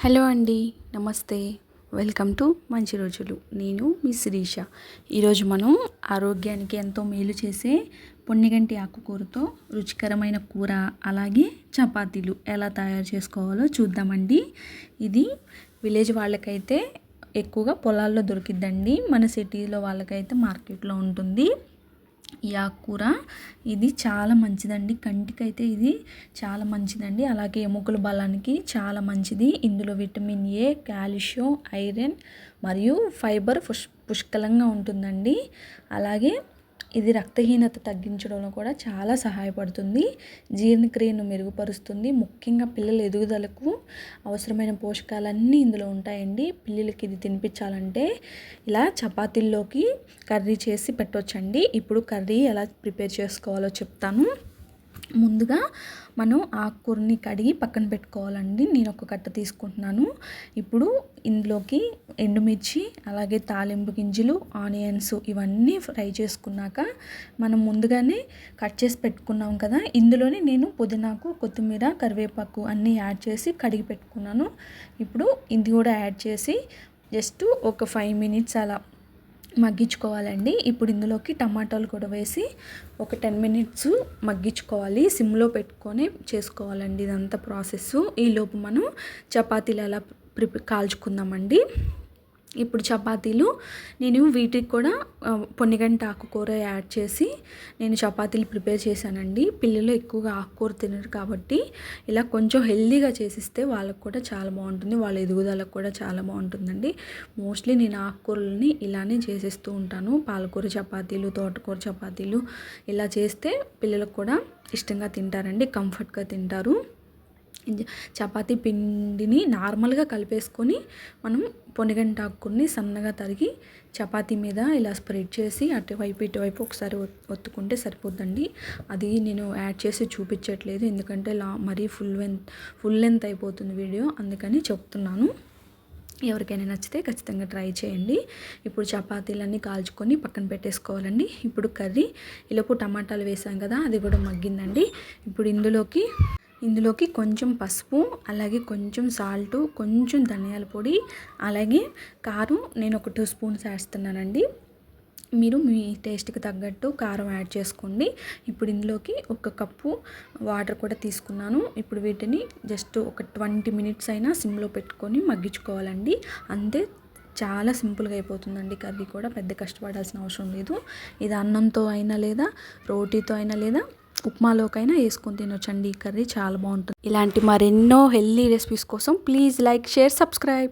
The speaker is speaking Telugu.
హలో అండి నమస్తే. వెల్కమ్ టు మంచి రోజులు. నేను మీ శిరీష. ఈరోజు మనం ఆరోగ్యానికి ఎంతో మేలు చేసే పొన్నిగంటి ఆకుకూరతో రుచికరమైన కూర అలాగే చపాతీలు ఎలా తయారు చేసుకోవాలో చూద్దామండి. ఇది విలేజ్ వాళ్ళకైతే ఎక్కువగా పొలాల్లో దొరికిద్దండి. మన సిటీలో వాళ్ళకైతే మార్కెట్లో ఉంటుంది. ఈ ఆకుకూర ఇది చాలా మంచిదండి. కంటికైతే ఇది చాలా మంచిదండి. అలాగే ఎముకల బలానికి చాలా మంచిది. ఇందులో విటమిన్ ఏ కాల్షియం ఐరన్ మరియు ఫైబర్ పుష్ పుష్కలంగా ఉంటుందండి. అలాగే ఇది రక్తహీనత తగ్గించడంలో కూడా చాలా సహాయపడుతుంది. జీర్ణక్రియను మెరుగుపరుస్తుంది. ముఖ్యంగా పిల్లల ఎదుగుదలకు అవసరమైన పోషకాలన్నీ ఇందులో ఉంటాయండి. పిల్లలకి ఇది తినిపించాలంటే ఇలా చపాతీల్లోకి కర్రీ చేసి పెట్టవచ్చండి ఇప్పుడు కర్రీ ఎలా ప్రిపేర్ చేసుకోవాలో చెప్తాను. ముందుగా మనం ఆకుకూరని కడిగి పక్కన పెట్టుకోవాలండి. నేను ఒక కట్ట తీసుకుంటున్నాను. ఇప్పుడు ఇందులోకి ఎండుమిర్చి అలాగే తాలింపు గింజలు ఆనియన్స్ ఇవన్నీ ఫ్రై చేసుకున్నాక మనం ముందుగానే కట్ చేసి పెట్టుకున్నాం కదా. ఇందులోనే నేను పుదీనాకు కొత్తిమీర కరివేపాకు అన్నీ యాడ్ చేసి కడిగి పెట్టుకున్నాను. ఇప్పుడు ఇది కూడా యాడ్ చేసి జస్ట్ ఒక ఫైవ్ మినిట్స్ అలా మగ్గించుకోవాలండి. ఇప్పుడు ఇందులోకి టమాటాలు కూడా వేసి ఒక టెన్ మినిట్స్ మగ్గించుకోవాలి. సిమ్లో పెట్టుకొని చేసుకోవాలండి ఇదంతా ప్రాసెస్ ఈలోపు మనం చపాతీలు ఎలా ప్రిపే కాల్చుకుందామండి. ఇప్పుడు చపాతీలు నేను వీటికి కూడా పొన్నిగంట ఆకుకూర యాడ్ చేసి నేను చపాతీలు ప్రిపేర్ చేశానండి. పిల్లలు ఎక్కువగా ఆకుకూర తినరు కాబట్టి ఇలా కొంచెం హెల్దీగా చేసిస్తే వాళ్ళకు కూడా చాలా బాగుంటుంది. వాళ్ళ ఎదుగుదలకు కూడా చాలా బాగుంటుందండి. మోస్ట్లీ నేను ఆకుకూరలని ఇలానే చేసేస్తూ ఉంటాను. పాలకూర చపాతీలు తోటకూర చపాతీలు ఇలా చేస్తే పిల్లలకు కూడా ఇష్టంగా తింటారండి కంఫర్ట్గా తింటారు. చపాతీ పిండిని నార్మల్గా కలిపేసుకొని మనం పొనిగంట ఆకుని సన్నగా తరిగి చపాతీ మీద ఇలా స్ప్రెడ్ చేసి అటువైపు ఇటువైపు ఒకసారి ఒత్తుకుంటే సరిపోద్దండి. అది నేను యాడ్ చేసి చూపించట్లేదు. ఎందుకంటే లా మరీ ఫుల్ లెంత్ ఫుల్ లెంత్ అయిపోతుంది వీడియో. అందుకని చెప్తున్నాను. ఎవరికైనా నచ్చితే ఖచ్చితంగా ట్రై చేయండి. ఇప్పుడు చపాతీలన్నీ కాల్చుకొని పక్కన పెట్టేసుకోవాలండి. ఇప్పుడు కర్రీ ఇలాపు టమాటాలు వేసాం కదా అది కూడా మగ్గిందండి. ఇప్పుడు ఇందులోకి ఇందులోకి కొంచెం పసుపు అలాగే కొంచెం సాల్ట్ కొంచెం ధనియాల పొడి అలాగే కారం నేను ఒక టూ స్పూన్స్ వేస్తున్నానండి మీరు మీ టేస్ట్కి తగ్గట్టు కారం యాడ్ చేసుకోండి. ఇప్పుడు ఇందులోకి ఒక కప్పు వాటర్ కూడా తీసుకున్నాను. ఇప్పుడు వీటిని జస్ట్ ఒక ట్వంటీ మినిట్స్ అయినా సిమ్లో పెట్టుకొని మగ్గించుకోవాలండి. అంతే చాలా సింపుల్గా అయిపోతుందండి. కర్రీ కూడా పెద్ద కష్టపడాల్సిన అవసరం లేదు. ఇది అన్నంతో అయినా లేదా రోటీతో అయినా లేదా ఉప్మాలోకైనా వేసుకొని తినొచ్చండి ఈ కర్రీ చాలా బాగుంటుంది. ఇలాంటి మరెన్నో హెల్దీ రెసిపీస్ కోసం ప్లీజ్ లైక్ షేర్ సబ్స్క్రైబ్.